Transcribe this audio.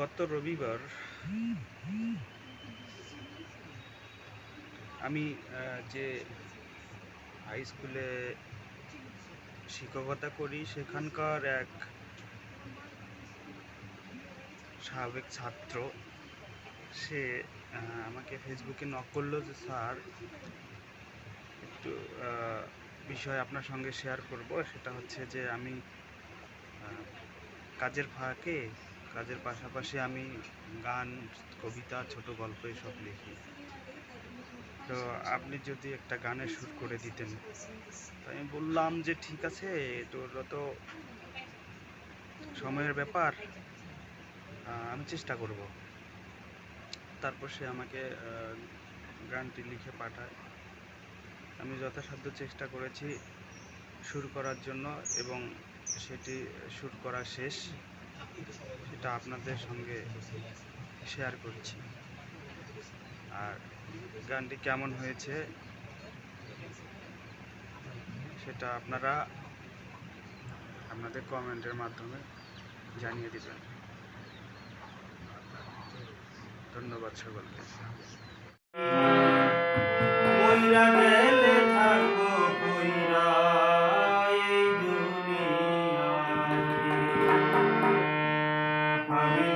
গত রবিবার আমি যে হাই স্কুলে শিক্ষকতা করি, সেখানকার এক সাবেক ছাত্র, সে আমাকে ফেসবুকে নক করল যে, স্যার, একটু বিষয় আপনার সঙ্গে শেয়ার করব। সেটা হচ্ছে যে, আমি কাজের ফাঁকে কাজের পাশাপাশি আমি গান, কবিতা, ছোট গল্প এসব লিখি। তো আপনি যদি একটা গানের সুর করে দিতেন, তো আমি বললাম যে, ঠিক আছে, তোর তো সময়ের ব্যাপার আমি চেষ্টা করব। তারপর সে আমাকে গানটি লিখে পাঠায়। আমি যথাসাধ্য চেষ্টা করেছি সুর করার জন্য এবং সেটি সুর করা শেষ। সেটা আপনাদের সঙ্গে শেয়ার করছি। আর গানটি কেমন হয়েছে সেটা আপনারা আপনাদের কমেন্টের মাধ্যমে জানিয়ে দেবেন। ধন্যবাদ সকলকে। Amen.